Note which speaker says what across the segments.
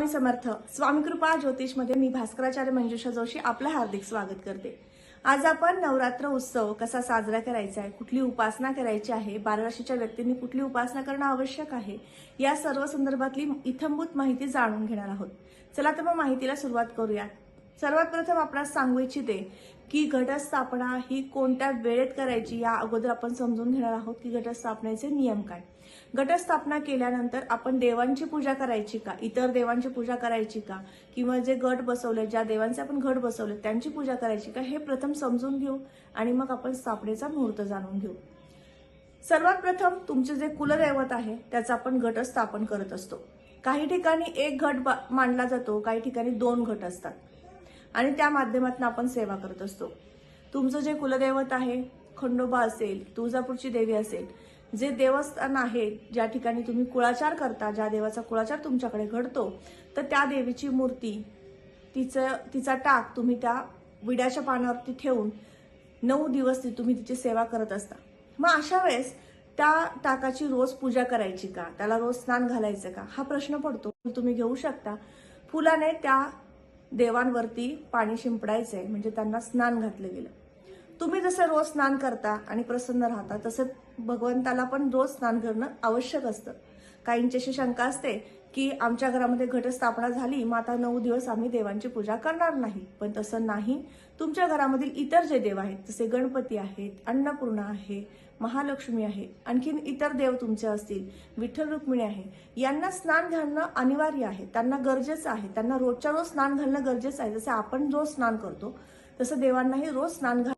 Speaker 1: स्वामी समर्थ स्वामी कृपा ज्योतिषमध्ये मी भास्कराचार्य मंजुषा जोशी आपलं हार्दिक स्वागत करते. आज आपण नवरात्र उत्सव कसा साजरा करायचा आहे कुठली उपासना करायची आहे बारा राशीच्या व्यक्तींनी कुठली उपासना करणं आवश्यक आहे या सर्व संदर्भातली इथंभूत माहिती जाणून घेणार आहोत. चला तर मग माहितीला सुरुवात करूया. सर्वात प्रथम आपणास सांगू इच्छिते की घटस्थापना ही कोणत्या वेळेत करायची या अगोदर आपण समजून घेणार आहोत की घटस्थापनेचे नियम काय. गटस्थापना केल्यानंतर आपण देवांची पूजा करायची का? इतर देवांची पूजा करायची का? किंवा जे गट बसवले ज्या देवांचे आपण घट बसवले त्यांची पूजा करायची का? हे प्रथम समजून घेऊ आणि मग आपण स्थापनेचा मुहूर्त जाणून घेऊ. सर्वात प्रथम तुमचे जे कुलदैवत आहे त्याचा आपण घटस्थापन करत असतो. काही ठिकाणी एक घट बा- मांडला जातो काही ठिकाणी दोन घट असतात. आणि त्या माध्यमातून आपण सेवा करत असतो. तुमचं जे कुलदैवत आहे खंडोबा असेल तुळजापूरची देवी असेल जे देवस्थान आहे ज्या ठिकाणी तुम्ही कुळाचार करता ज्या देवाचा कुळाचार तुमच्याकडे घडतो तर त्या देवीची मूर्ती तिचं तिचा टाक तुम्ही त्या विड्याच्या पानावरती ठेवून नऊ दिवस ती तुम्ही तिची सेवा करत असता. मग अशा वेळेस त्या टाकाची रोज पूजा करायची का? त्याला रोज स्नान घालायचं का? हा प्रश्न पडतो. तुम्ही घेऊ शकता. फुलाने त्या देवांवरती पाणी शिंपडायचंय म्हणजे त्यांना स्नान घातलं गेलं. तुम्ही जसं रोज स्नान करता आणि प्रसन्न राहता तसं भगवंताला पण रोज स्नान करणं आवश्यक असतं. काहींची अशी शंका असते की आमच्या घरामध्ये घटस्थापना झाली मग आता नऊ दिवस आम्ही देवांची पूजा करणार नाही. पण तसं नाही. तुमच्या घरामधील इतर जे देव आहेत जसे गणपती आहेत अन्नपूर्णा आहे महालक्ष्मी आहे आणखीन इतर देव तुमचे असतील विठ्ठल रुक्मिणी आहे यांना स्नान घालणं अनिवार्य आहे. त्यांना गरजेचं आहे. त्यांना रोजच्या रोज स्नान घालणं गरजेचं आहे. जसं आपण रोज स्नान करतो तसं देवांनाही रोज स्नान घाल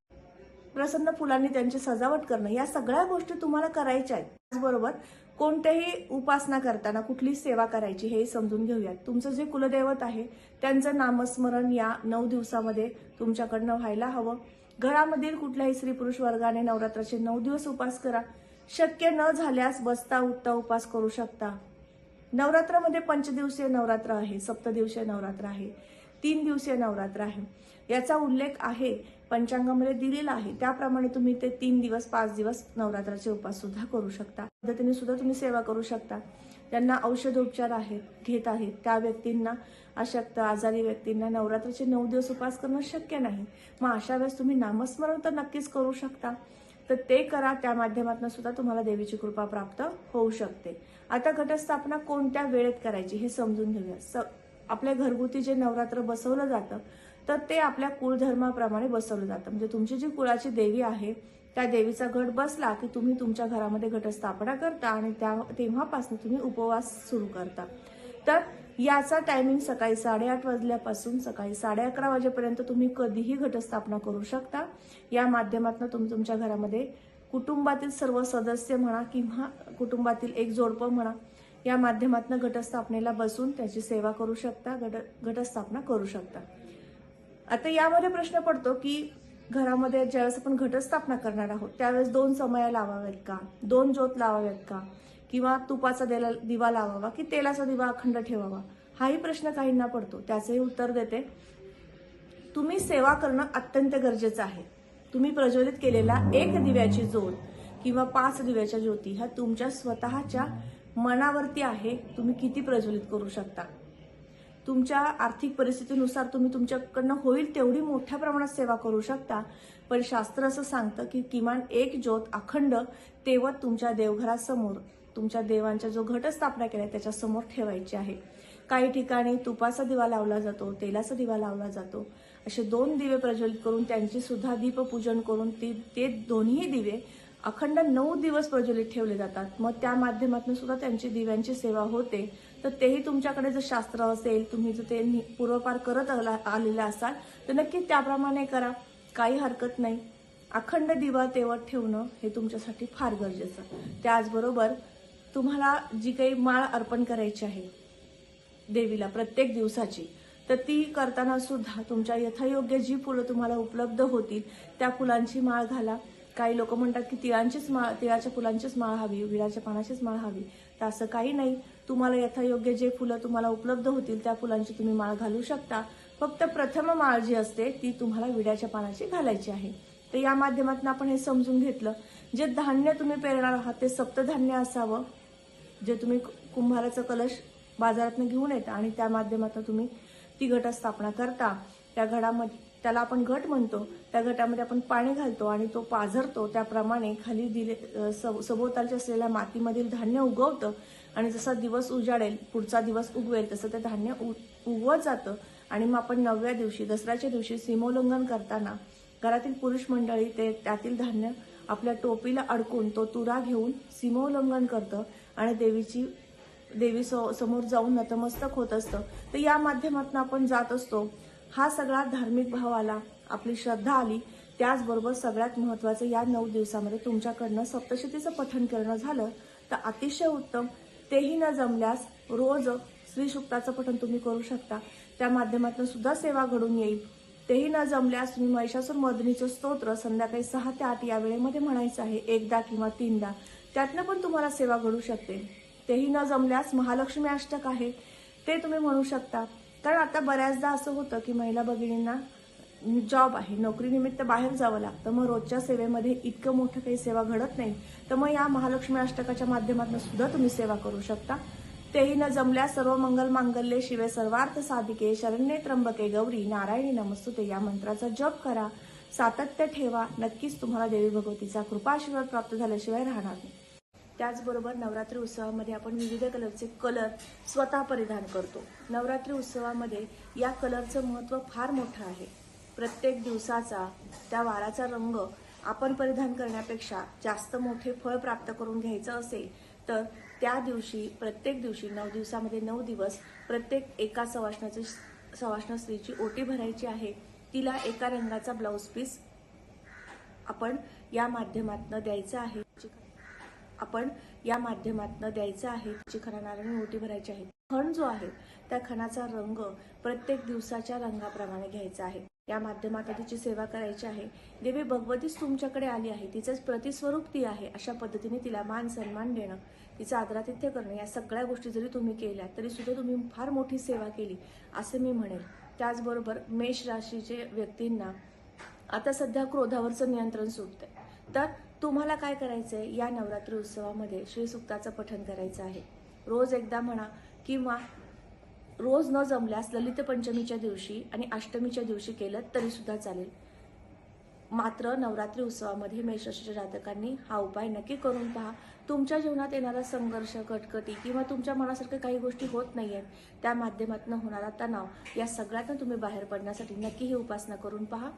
Speaker 1: प्रसन्न फुलांनी त्यांची सजावट करणं या सगळ्या गोष्टी तुम्हाला करायच्या आहेत. त्याचबरोबर कोणत्याही उपासना करताना कुठली सेवा करायची हे समजून घेऊयात. तुमचं जे कुलदैवत आहे त्यांचं नामस्मरण या नऊ दिवसामध्ये तुमच्याकडनं व्हायला हवं. घरामधील कुठल्याही स्त्री पुरुष वर्गाने नवरात्राचे नऊ दिवस उपास करा. शक्य न झाल्यास बसता उठता उपास करू शकता. नवरात्रामध्ये पंचदिवसीय नवरात्र आहे सप्तदिवसीय नवरात्र आहे तीन दिवसीय नवरात्र आहे. याचा उल्लेख आहे पंचांगामध्ये दिलेलं आहे. त्याप्रमाणे तुम्ही ते तीन दिवस पाच दिवस नवरात्राचे उपास सुद्धा करू शकता. पद्धतीने सुद्धा तुम्ही सेवा करू शकता. त्यांना औषधोपचार आहेत घेत आहेत. त्या व्यक्तींना अशक्त आजारी व्यक्तींना नवरात्राचे नऊ दिवस उपास करणं शक्य नाही. मग अशा वेळेस तुम्ही नामस्मरण तर नक्कीच करू शकता. तर ते करा त्या माध्यमातून सुद्धा तुम्हाला देवीची कृपा प्राप्त होऊ शकते. आता घटस्थापना कोणत्या वेळेत करायची हे समजून घेऊया. स आपल्या घरगुती जे नवरात्र बसवलं जातं तर ते आपल्या कुळधर्माप्रमाणे बसवलं जातं. म्हणजे तुमची जी कुळाची देवी आहे त्या देवीचा घट बसला की तुम्ही तुमच्या घरामध्ये घटस्थापना करता आणि त्या तेव्हापासून तुम्ही उपवास सुरू करता. तर याचा टायमिंग सकाळी साडेआठ वाजल्यापासून सकाळी साडे अकरा वाजेपर्यंत तुम्ही कधीही घटस्थापना करू शकता. या माध्यमातून तुम्ही तुमच्या घरामध्ये कुटुंबातील सर्व सदस्य म्हणा किंवा कुटुंबातील एक जोडपं म्हणा या माध्यमातून घटस्थापनेला बसून त्याची सेवा करू शकता घट घटस्थापना करू शकता. आता यामध्ये प्रश्न पडतो की घरामध्ये ज्यावेळेस आपण घटस्थापना करणार आहोत त्यावेळेस दोन समया लावाव्यात का? दोन ज्योत लावाव्यात का? किंवा तुपाचा देला दिवा लावावा की तेलाचा दिवा अखंड ठेवावा? हाही प्रश्न काहींना पडतो. त्याचंही उत्तर देते. तुम्ही सेवा करणं अत्यंत गरजेचं आहे. तुम्ही प्रज्वलित केलेला एक दिव्याची जोड किंवा पाच दिव्याच्या ज्योती ह्या तुमच्या स्वतःच्या मनावरती आहे. तुम्ही किती प्रज्वलित करू शकता? तुमच्या आर्थिक परिस्थितीनुसार तुम्ही तुमच्याकडनं होईल तेवढी मोठ्या प्रमाणात सेवा करू शकता. पण शास्त्र असं सांगतं की किमान एक ज्योत अखंड तेवत तुमच्या देवघरासमोर तुमच्या देवांच्या जो घटस्थापना केला त्याच्यासमोर ठेवायची आहे. काही ठिकाणी तुपाचा दिवा लावला जातो तेलाचा दिवा लावला जातो. असे दोन दिवे प्रज्वलित करून त्यांची सुद्धा दीपपूजन करून ती ते दोन्ही दिवे अखंड नऊ दिवस प्रज्वलित ठेवले जातात. मग त्या माध्यमातून सुद्धा त्यांची दिव्यांची सेवा होते. तर तेही तुमच्याकडे जर शास्त्र असेल तुम्ही जर ते नि- पूर्वपार करत आला- आलेले असाल तर नक्की त्याप्रमाणे करा. काही हरकत नाही. अखंड दिवा तेवत ठेवणं हे तुमच्यासाठी फार गरजेचं. त्याचबरोबर तुम्हाला जी काही माळ अर्पण करायची आहे देवीला प्रत्येक दिवसाची तर ती करताना सुद्धा तुमच्या यथायोग्य जी फुलं तुम्हाला उपलब्ध होतील त्या फुलांची माळ घाला. काही लोक म्हणतात की तिळांचीच माळ तिळाच्या फुलांचीच माळ हवी विळाच्या पानाचीच माळ हवी. तर असं काही नाही. तुम्हाला यथायोग्य जे फुलं तुम्हाला उपलब्ध होतील त्या फुलांची तुम्ही माळ घालू शकता. फक्त प्रथम माळ जी असते ती तुम्हाला विड्याच्या पानाची घालायची आहे. तर या माध्यमातून आपण हे समजून घेतलं. जे धान्य तुम्ही पेरणार आहात ते सप्तधान्य असावं. जे तुम्ही कुंभाराचं कलश बाजारातून घेऊन येता आणि त्या माध्यमातून तुम्ही ती घटस्थापना करता. त्या घडामध्ये त्याला आपण घट म्हणतो. त्या घटामध्ये आपण पाणी घालतो आणि तो पाझरतो. त्याप्रमाणे खाली दिले सभोवतालच्या असलेल्या मातीमधील धान्य उगवतं. आणि जसा दिवस उजाडेल पुढचा दिवस उगवेल तसं ते धान्य उ- उगवत जातं. आणि मग आपण नवव्या दिवशी दसऱ्याच्या दिवशी सीमोल्लंघन करताना घरातील पुरुष मंडळी ते त्यातील धान्य आपल्या टोपीला अडकून तो तुरा घेऊन सीमोल्लंघन करतं आणि देवीची देवी सो- समोर जाऊन नतमस्तक होत असतं. तर या माध्यमातून आपण जात असतो. हा सगळा धार्मिक भाव आला आपली श्रद्धा आली त्याचबरोबर सगळ्यात महत्वाचं या नऊ दिवसामध्ये तुमच्याकडनं सप्तशतीचं पठण करणं झालं. तर अतिशय उत्तम तेही न जमल्यास रोज श्री सुक्ताचं पठण तुम्ही करू शकता. त्या माध्यमातून सुद्धा सेवा घडून येईल. तेही न जमल्यास तुम्ही महिषासूर मदनीचं स्तोत्र संध्याकाळी सहा ते आठ या वेळेमध्ये म्हणायचं आहे. एकदा किंवा तीनदा. त्यातनं पण तुम्हाला सेवा घडू शकते. तेही न जमल्यास महालक्ष्मी अष्टक आहे. ते तुम्ही म्हणू शकता. कारण आता बऱ्याचदा असं होतं की महिला भगिनींना जॉब आहे नोकरीनिमित्त बाहेर जावं लागतं. मग रोजच्या सेवेमध्ये इतकं मोठं काही सेवा घडत नाही. तर मग या महालक्ष्मी अष्टकाच्या माध्यमातून सुद्धा तुम्ही सेवा करू शकता. तेही न जमल्यास सर्व मंगल मांगल्ये शिवे सर्वार्थ साधिके शरण्ये त्र्यंबके गौरी नारायणी नमस्तुते. या मंत्राचा जप करा. सातत्य ठेवा. नक्कीच तुम्हाला देवी भगवतीचा कृपाशीर्वाद प्राप्त झाल्याशिवाय राहणार नाही. त्याचबरोबर नवरात्री उत्सवामध्ये आपण विविध कलरचे कलर स्वतः परिधान करतो. नवरात्री उत्सवामध्ये या कलरचं महत्त्व फार मोठं आहे. प्रत्येक दिवसाचा त्या वाराचा रंग आपण परिधान करण्यापेक्षा जास्त मोठे फळ प्राप्त करून घ्यायचं असेल तर त्या दिवशी प्रत्येक दिवशी नऊ दिवसामध्ये नऊ दिवस प्रत्येक एका सवासणाची सवासण स्त्रीची ओटी भरायची आहे. तिला एका रंगाचा ब्लाऊज पीस आपण या माध्यमातनं द्यायचं आहे. आपण या माध्यमातनं द्यायचं आहे. तिची खरा ओटी भरायची आहे. खण जो आहे त्या खणाचा रंग प्रत्येक दिवसाच्या रंगाप्रमाणे घ्यायचा आहे. या माध्यमात तिची सेवा करायची आहे. देवी भगवतीच तुमच्याकडे आली आहे. तिचंच प्रतिस्वरूप ती आहे अशा पद्धतीने तिला मान सन्मान देणं तिचं आदरातिथ्य करणं या सगळ्या गोष्टी जरी तुम्ही केल्या तरी सुद्धा तुम्ही फार मोठी सेवा केली असं मी म्हणेल. त्याचबरोबर मेष राशीचे व्यक्तींना आता सध्या क्रोधावरचं नियंत्रण सुटतंय. तर तुम्हाला काय करायचंय? या नवरात्री उत्सवामध्ये श्रीसुक्ताचं पठण करायचं आहे. रोज एकदा म्हणा किंवा रोज न जमल्यास ललित पंचमीच्या दिवशी आणि अष्टमीच्या दिवशी केलं तरी सुद्धा चालेल. मात्र नवरात्री उत्सवामध्ये मेषराशीच्या जातकांनी हा उपाय नक्की करून पहा. तुमच्या जीवनात येणारा संघर्ष कटकटी किंवा तुमच्या मनासारख्या काही गोष्टी होत नाही आहेत त्या माध्यमातून होणारा तणाव या सगळ्यातून तुम्ही बाहेर पडण्यासाठी नक्की ही उपासना करून पहा.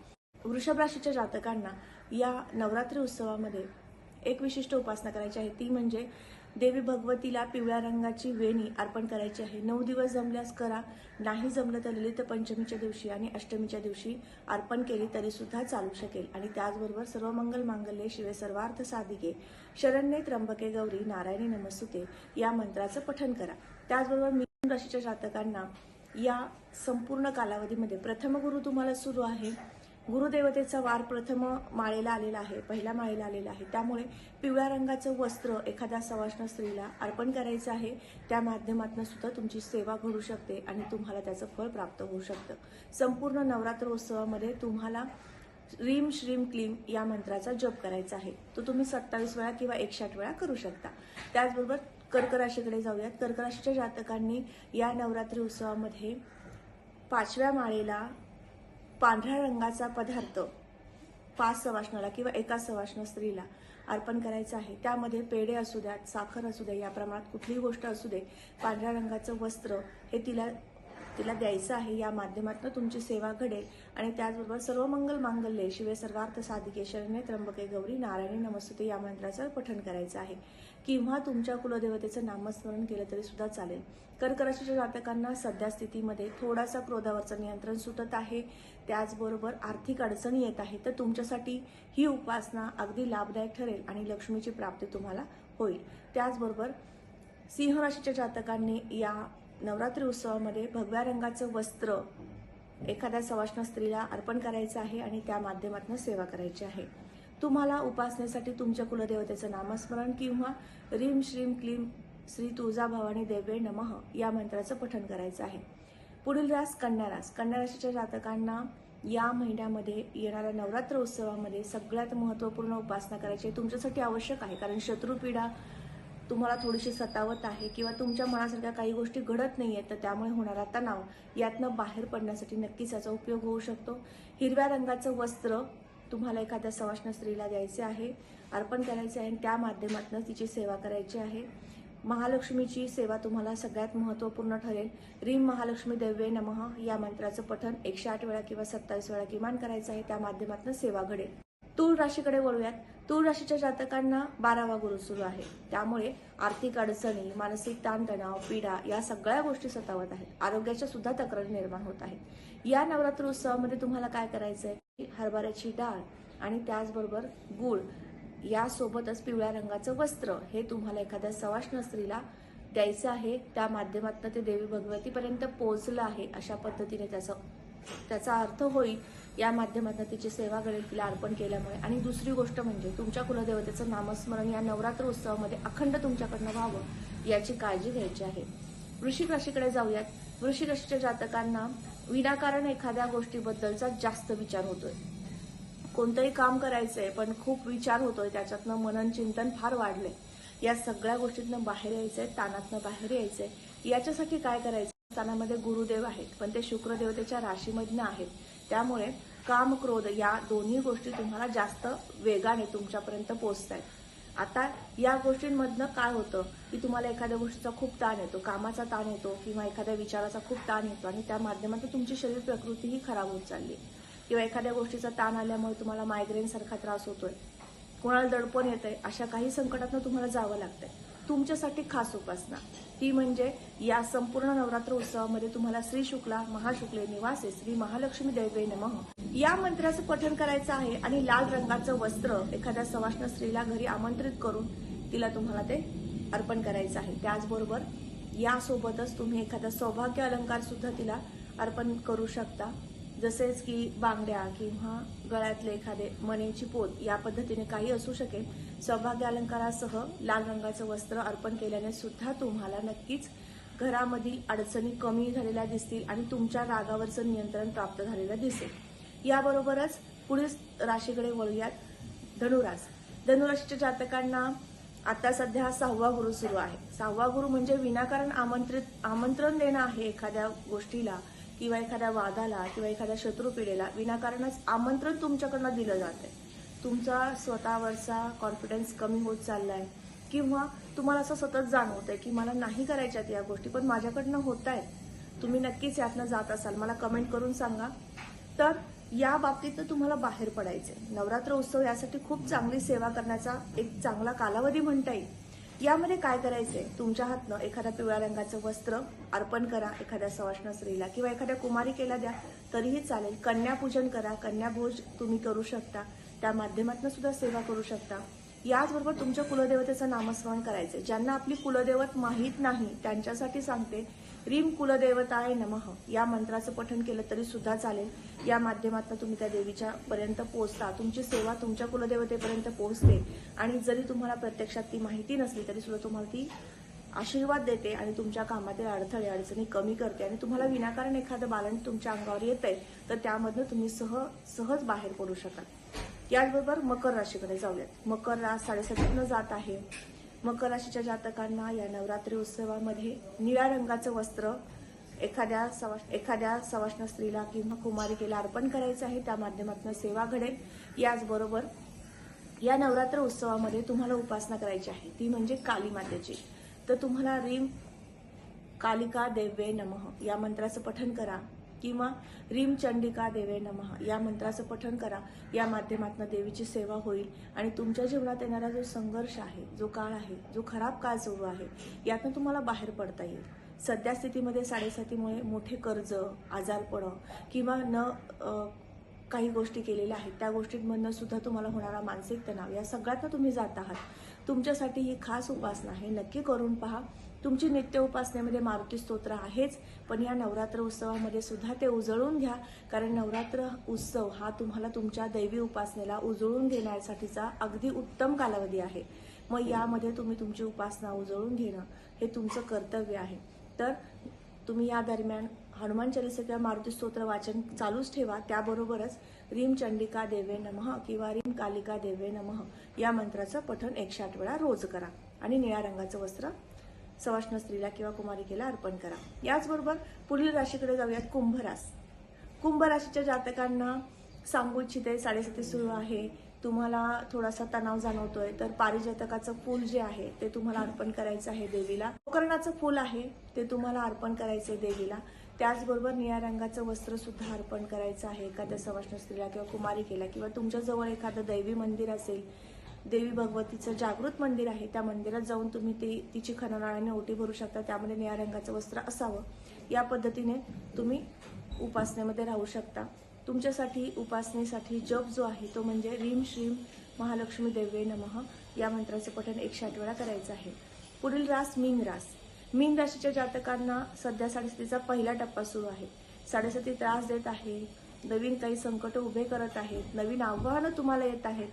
Speaker 1: वृषभ राशीच्या जातकांना या नवरात्री उत्सवामध्ये एक विशिष्ट उपासना करायची आहे. ती म्हणजे देवी भगवतीला पिवळ्या रंगाची वेणी अर्पण करायची आहे. नऊ दिवस जमल्यास करा. नाही जमलं तर ललित पंचमीच्या दिवशी आणि अष्टमीच्या दिवशी अर्पण केली तरी सुद्धा चालू शकेल. आणि त्याचबरोबर सर्व मंगल मांगल्ये शिवे सर्वार्थ साधिके. शरण्ये त्र्यंबके गौरी नारायणी नमस्तुते. या मंत्राचं पठन करा. त्याचबरोबर मिथुन राशीच्या जातकांना या संपूर्ण कालावधीमध्ये प्रथम गुरु तुम्हाला सुरू आहे. गुरुदेवतेचा वार प्रथम माळेला आलेला आहे पहिल्या माळेला आलेला आहे. त्यामुळे पिवळ्या रंगाचं वस्त्र एखाद्या सवाष्ण स्त्रीला अर्पण करायचं आहे. त्या माध्यमातून सुद्धा तुमची सेवा घडू शकते आणि तुम्हाला त्याचं फळ प्राप्त होऊ शकतं. संपूर्ण नवरात्र उत्सवामध्ये तुम्हाला रीम श्रीम क्लीम या मंत्राचा जप करायचा आहे. तो तुम्ही सत्तावीस वेळा किंवा एकशे आठ वेळा करू शकता. त्याचबरोबर कर्क राशीकडे जाऊयात. कर्क राशीच्या जातकांनी या नवरात्री उत्सवामध्ये पाचव्या माळेला पांढऱ्या रंगाचा पदार्थ पाच सवाष्णाला किंवा एका सवाष्ण स्त्रीला अर्पण करायचं आहे. त्यामध्ये पेढे असू द्यात साखर असू द्या या प्रमाणात कुठलीही गोष्ट असू दे पांढऱ्या रंगाचं वस्त्र हे तिला तिला द्यायचं आहे या माध्यमातून तुमची सेवा घडेल. आणि त्याचबरोबर सर्व मंगल मांगल्ये शिवे सर्वार्थ साधिके त्र्यंबके गौरी नारायणी नमस्तुते या मंत्राचं पठण करायचं आहे. किंवा तुमच्या कुलदेवतेचं नामस्मरण केलं तरी सुद्धा चालेल. कर्कराशीच्या जातकांना सध्या स्थितीमध्ये थोडासा क्रोधावरचं नियंत्रण सुटत आहे. त्याचबरोबर आर्थिक अडचणी येत आहे तर तुमच्यासाठी ही उपासना अगदी लाभदायक ठरेल आणि लक्ष्मीची प्राप्ती तुम्हाला होईल. त्याचबरोबर सिंह राशीच्या जातकांनी या नवरात्री उत्सवामध्ये भगव्या रंगाचं वस्त्र एखाद्या सवाष्ण स्त्रीला अर्पण करायचं आहे आणि त्या माध्यमातून सेवा करायची आहे. तुम्हाला उपासनेसाठी तुमच्या कुलदेवतेचं नामस्मरण किंवा रीम श्रीम क्लीम श्री तुळजा भवानी देवे नमः या मंत्राचं पठण करायचं आहे. पुढील रास कन्या रास. कन्या राशीच्या जातकांना या महिन्यामध्ये येणाऱ्या नवरात्र उत्सवामध्ये सगळ्यात महत्त्वपूर्ण उपासना करायची आहे. तुमच्यासाठी आवश्यक आहे. कारण शत्रुपीडा तुम्हाला थोडीशी सतावत आहे किंवा तुमच्या मनासारख्या काही गोष्टी घडत नाही आहेत तर त्यामुळे होणारा तणाव यातनं बाहेर पडण्यासाठी नक्कीच याचा उपयोग होऊ शकतो. हिरव्या रंगाचं वस्त्र तुम्हाला एखाद्या सवाष्ण स्त्रीला द्यायचे आहे अर्पण करायचे आहे आणि त्या माध्यमातून तिची सेवा करायची आहे. महालक्ष्मीची सेवा तुम्हाला सगळ्यात महत्त्वपूर्ण ठरेल. रीम महालक्ष्मी देव्ये नमः या मंत्राचं पठन एकशे आठ वेळा किंवा सत्तावीस वेळा किमान करायचं आहे त्या माध्यमातून सेवा घडेल. तूळ राशीकडे वळूयात. तूळ राशीच्या जातकांना बारावा गुरु सुरू आहे. त्यामुळे आर्थिक अडचणी मानसिक ताणतणाव पीडा या सगळ्या गोष्टी सतावत आहेत. आरोग्याच्या सुद्धा तक्रारी निर्माण होत आहेत. या नवरात्र उत्सवामध्ये तुम्हाला काय करायचंय? हरभऱ्याची डाळ आणि त्याचबरोबर गुळ यासोबतच पिवळ्या रंगाचं वस्त्र हे तुम्हाला एखाद्या सवाष्ण स्त्रीला द्यायचं आहे. त्या माध्यमातून ते देवी भगवतीपर्यंत पोहोचलं आहे अशा पद्धतीने त्याचा त्याचा अर्थ होईल. या माध्यमातून तिची सेवा करेल तिला अर्पण केल्यामुळे. आणि दुसरी गोष्ट म्हणजे तुमच्या कुलदेवतेचं नामस्मरण या नवरात्र उत्सवामध्ये अखंड तुमच्याकडनं व्हावं याची काळजी घ्यायची आहे. वृश्चिक राशीकडे जाऊयात. वृश्चिक राशीच्या जातकांना विनाकारण एखाद्या गोष्टीबद्दलचा जास्त विचार होतोय. कोणतंही काम करायचंय पण खूप विचार होतोय. त्याच्यातनं मनन चिंतन फार वाढलंय. या सगळ्या गोष्टीतनं बाहेर यायचंय तानातनं बाहेर यायचंय. याच्यासाठी काय करायचं? स्थानामध्ये गुरुदेव आहेत पण ते शुक्रदेवतेच्या राशीमधनं आहेत. त्यामुळे काम क्रोध या दोन्ही गोष्टी तुम्हाला जास्त वेगाने तुमच्यापर्यंत पोचत आहेत आता या गोष्टींमधनं काय होतं? की तुम्हाला एखाद्या गोष्टीचा खूप ताण येतो कामाचा ताण येतो किंवा एखाद्या विचाराचा खूप ताण येतो आणि त्या माध्यमातून तुमची शरीर प्रकृतीही खराब होत चालली आहे. किंवा एखाद्या गोष्टीचा ताण आल्यामुळे तुम्हाला मायग्रेन सारखा त्रास होतोय कोणाला दडपण येत आहे अशा काही संकटातनं तुम्हाला जावं लागतंय. तुमच्यासाठी खास उपासना. ती म्हणजे या संपूर्ण नवरात्र उत्सवामध्ये तुम्हाला श्री शुक्ला महाशुक्ले निवासे श्री महालक्ष्मी दैवे नमः. या मंत्राचं पठण करायचं आहे आणि लाल रंगाचं वस्त्र एखाद्या सवाष्ण स्त्रीला घरी आमंत्रित करून तिला तुम्हाला ते अर्पण करायचं आहे. त्याचबरोबर यासोबतच तुम्ही एखादा सौभाग्य अलंकार सुद्धा तिला अर्पण करू शकता. जसेच की बांगड्या किंवा गळ्यातले एखादे मनेची पोत या पद्धतीने काही असू शकेल सौभाग्य अलंकारासह लाल रंगाचं वस्त्र अर्पण केल्याने सुद्धा तुम्हाला नक्कीच घरामधील अडचणी कमी झालेल्या दिसतील आणि तुमच्या रागावरचं नियंत्रण प्राप्त झालेलं दिसेल. याबरोबरच पुढील राशीकडे वळूयात धनुरास. धनुराशीच्या जातकांना आता सध्या सहावा गुरु सुरू आहे. सहावा गुरु म्हणजे विनाकारण आमंत्रित आमंत्रण देणं आहे एखाद्या गोष्टीला किंवा एखाद्या वादाला किंवा एखाद्या शत्रू पिढीला. विनाकारणच आमंत्रण तुमच्याकडनं दिलं जातंय. तुमचा स्वतःवरचा कॉन्फिडन्स कमी होत चालला आहे किंवा तुम्हाला असं सतत जाणवत आहे की मला नाही करायच्यात या गोष्टी पण माझ्याकडनं होत आहेत तुम्ही नक्कीच यातनं जात असाल. मला कमेंट करून सांगा. तर या बाबतीत तुम्हाला बाहेर पडायचंय. नवरात्र उत्सव यासाठी खूप चांगली सेवा करण्याचा एक चांगला कालावधी म्हणता येईल. यामध्ये काय करायचंय? तुमच्या हातनं एखाद्या पिवळ्या रंगाचं वस्त्र अर्पण करा. एखाद्या सवाष्ण स्त्रीला किंवा एखाद्या कुमारिकेला द्या तरीही चालेल. कन्यापूजन करा. कन्याभोज तुम्ही करू शकता. त्या माध्यमातून सुद्धा सेवा करू शकता. याचबरोबर तुमच्या कुलदेवतेचं नामस्मरण करायचंय. ज्यांना आपली कुलदेवत माहीत नाही त्यांच्यासाठी सांगते रीम कुलदेवताय नमः. या मंत्राचं पठण केलं तरी सुद्धा चालेल. या माध्यमातून तुम्ही त्या देवीच्या पर्यंत पोहोचता. तुमची सेवा तुमच्या कुलदेवतेपर्यंत पोहोचते. आणि जरी तुम्हाला प्रत्यक्षात ती माहिती नसली तरी सुद्धा तुम्हाला ती आशीर्वाद देते आणि तुमच्या कामातील अडथळे अडचणी कमी करते. आणि तुम्हाला विनाकारण एखादं बालन तुमच्या अंगावर येतंय तर त्यामधनं तुम्ही सह सहज बाहेर पडू शकाल. याचबरोबर मकर राशीकडे जाऊयात. मकर रास साडेसातीतनं जात आहे. मकर राशीच्या जातकांना या नवरात्री उत्सवामध्ये निळ्या रंगाचं वस्त्र एखाद्या सवा एखाद्या सवाष्ण स्त्रीला किंवा कुमारिकेला अर्पण करायचं आहे त्या माध्यमातून सेवा घडेल. याचबरोबर या नवरात्र उत्सवामध्ये तुम्हाला उपासना करायची आहे. ती म्हणजे काली मातेची. तर तुम्हाला रीम कालिका देवे नमः या मंत्राचं पठण करा. किंवा रिम चंडिका देवे नमहा या मंत्राचं पठण करा. या माध्यमातून देवीची सेवा होईल आणि तुमच्या जीवनात येणारा जो संघर्ष आहे जो काळ आहे जो खराब काळ सुरू आहे यातनं तुम्हाला बाहेर पडता येईल. सध्या स्थितीमध्ये साडेसातीमुळे मोठे कर्ज आजारपणं किंवा न काही गोष्टी केलेल्या आहेत त्या गोष्टींमधनं सुद्धा तुम्हाला होणारा मानसिक तणाव या सगळ्यातनं तुम्ही जात आहात. तुमच्यासाठी ही खास उपासना आहे. नक्की करून पहा. तुमची नित्य उपासनेमध्ये मारुती स्तोत्र आहेच पण या नवरात्र उत्सवामध्ये सुद्धा ते उजळून घ्या कारण नवरात्र उत्सव हा तुम्हाला तुमच्या दैवी उपासनेला उजळून घेण्यासाठीचा अगदी उत्तम कालावधी आहे. मग यामध्ये तुम्ही तुमची उपासना उजळून घेणं हे तुमचं कर्तव्य आहे. तर तुम्ही या दरम्यान हनुमान चालिसा किंवा मारुती स्तोत्र वाचन चालूच ठेवा. त्याबरोबरच रीम चंडिका देवे नमः किंवा रीम कालिका देवे नमः या मंत्राचं पठण एकशे आठ वेळा रोज करा. आणि निळ्या रंगाचं वस्त्र सवाष्ण स्त्रीला किंवा कुमारिकेला अर्पण करा. याचबरोबर पुढील राशीकडे जाऊयात कुंभरास कुंभ राशीच्या जातकांना सांगू इच्छिते साडेसाती सुरू आहे. तुम्हाला थोडासा तणाव जाणवतोय तर पारिजातकाचं फूल जे आहे ते तुम्हाला अर्पण करायचं आहे देवीला. गोकर्णाचं फूल आहे ते तुम्हाला अर्पण करायचं आहे देवीला. त्याचबरोबर निळ्या रंगाचं वस्त्र सुद्धा अर्पण करायचं आहे. एखाद्या सवाष्ण स्त्रीला किंवा कुमारिकेला किंवा तुमच्याजवळ एखादं दैवी मंदिर असेल देवी भगवतीचं जागृत मंदिर आहे त्या मंदिरात जाऊन तुम्ही ती तिची खननाळाने ओटी भरू शकता त्यामध्ये निळ्या रंगाचं वस्त्र असावं. या पद्धतीने तुम्ही उपासनेमध्ये राहू शकता. तुमच्यासाठी उपासनेसाठी जप जो आहे तो म्हणजे रीम श्रीम महालक्ष्मी देवे नमः या मंत्राचं पठण एकशे आठ वेळा करायचं आहे. पुढील रास मीन रास. मीन राशीच्या जातकांना सध्या साडेसातीचा पहिला टप्पा सुरू आहे. साडेसाती त्रास देत आहे. नवीन काही संकट उभे करत आहेत. नवीन आव्हानं तुम्हाला येत आहेत.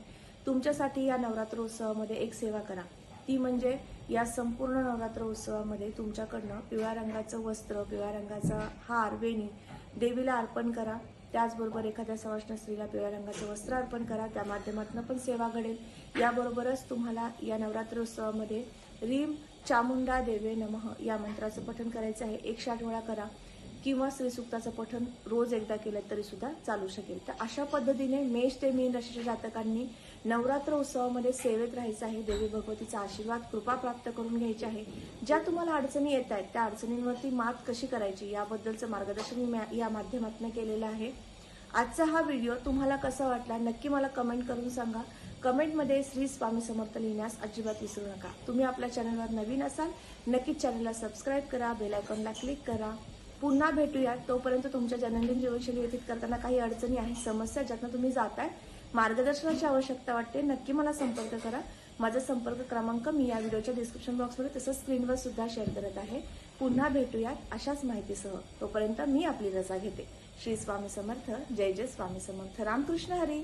Speaker 1: तुमच्यासाठी या नवरात्र उत्सवामध्ये एक सेवा करा. ती म्हणजे या संपूर्ण नवरात्र उत्सवामध्ये तुमच्याकडनं पिवळ्या रंगाचं वस्त्र पिवळ्या रंगाचा हार वेणी देवीला अर्पण करा. त्याचबरोबर एखाद्या सवाष्ण स्त्रीला पिवळ्या रंगाचं वस्त्र अर्पण करा. त्या माध्यमातून पण सेवा घडेल. याबरोबरच तुम्हाला या नवरात्र उत्सवामध्ये रीम चामुंडा देवे नमः या मंत्राचं पठण करायचं आहे. एकशे आठ वेळा करा. किंवा श्रीसुक्ताचं पठण रोज एकदा केलं तरी सुद्धा चालू शकेल. तर अशा पद्धतीने मेष ते मीन राशीच्या जातकांनी नवरात्र उत्सवामध्ये सेवेत राहायचं आहे देवी भगवतीचा आशीर्वाद कृपा प्राप्त करून घ्यायची आहे. ज्या तुम्हाला अडचणी येत आहेत त्या अडचणींवरती मात कशी करायची याबद्दलचं मार्गदर्शन मी या माध्यमातून केलेलं आहे. आजचा हा व्हिडिओ तुम्हाला कसा वाटला नक्की मला कमेंट करून सांगा. कमेंटमध्ये श्री स्वामी समर्थ लिहिण्यास अजिबात विसरू नका. तुम्ही आपल्या चॅनलवर नवीन असाल नक्कीच चॅनलला सबस्क्राईब करा बेलायकॉनला क्लिक करा. पुन्हा भेटूया तोपर्यंत तुमच्या दैनंदिन जीवनशैली व्यतीत करताना काही अडचणी आहेत समस्या ज्यातनं तुम्ही जाताय मार्गदर्शनाची आवश्यकता वाटते. नक्की मला संपर्क करा. माझा संपर्क क्रमांक मी या व्हिडिओच्या डिस्क्रिप्शन बॉक्समध्ये तसंच स्क्रीनवर सुद्धा शेअर करत आहे. पुन्हा भेटूयात अशाच माहितीसह. तोपर्यंत मी आपली रजा घेते. श्री स्वामी समर्थ. जय जय स्वामी समर्थ. रामकृष्ण हरी.